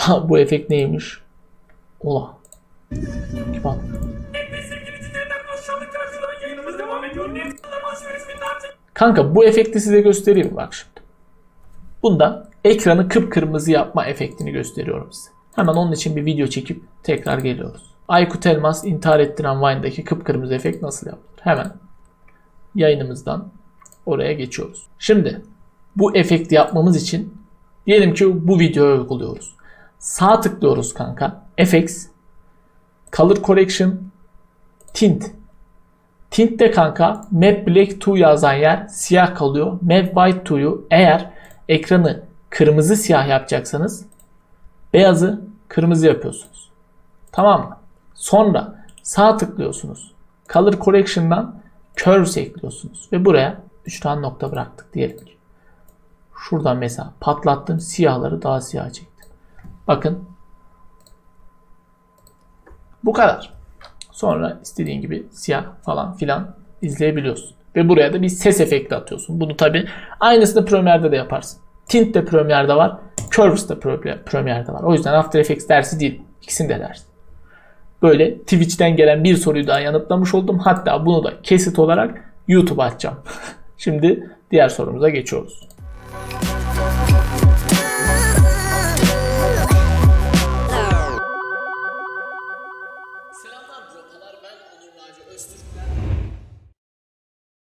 Aha, bu efekt neymiş? Ola. Bak. Kanka bu efekti size göstereyim bak şimdi. Bunda ekranı kıpkırmızı yapma efektini gösteriyorum size. Hemen onun için bir video çekip tekrar geliyoruz. Aykut Elmas intihar ettiren Vine'daki kıpkırmızı efekt nasıl yapılır? Hemen yayınımızdan oraya geçiyoruz. Şimdi bu efekti yapmamız için diyelim ki bu videoyu uyguluyoruz. Sağ tıklıyoruz kanka. FX Color Correction Tint Tint'te kanka Map Black 2 yazan yer siyah kalıyor. Map White 2'yu eğer ekranı kırmızı siyah yapacaksanız beyazı kırmızı yapıyorsunuz. Tamam mı? Sonra sağ tıklıyorsunuz. Color Correction'dan Curves ekliyorsunuz. Ve buraya 3 tane nokta bıraktık diyelim ki. Şuradan mesela patlattım siyahları daha siyah çektim. Bakın. Bu kadar. Sonra istediğin gibi siyah falan filan izleyebiliyorsun. Ve buraya da bir ses efekti atıyorsun. Bunu tabi aynısını Premiere'de de yaparsın. Tint de Premiere'de var. Curves de Pre- Premiere'de var. O yüzden After Effects dersi değil. İkisini de dersin. Böyle Twitch'ten gelen bir soruyu daha yanıtlamış oldum. Hatta bunu da kesit olarak YouTube'a atacağım. Şimdi diğer sorumuza geçiyoruz.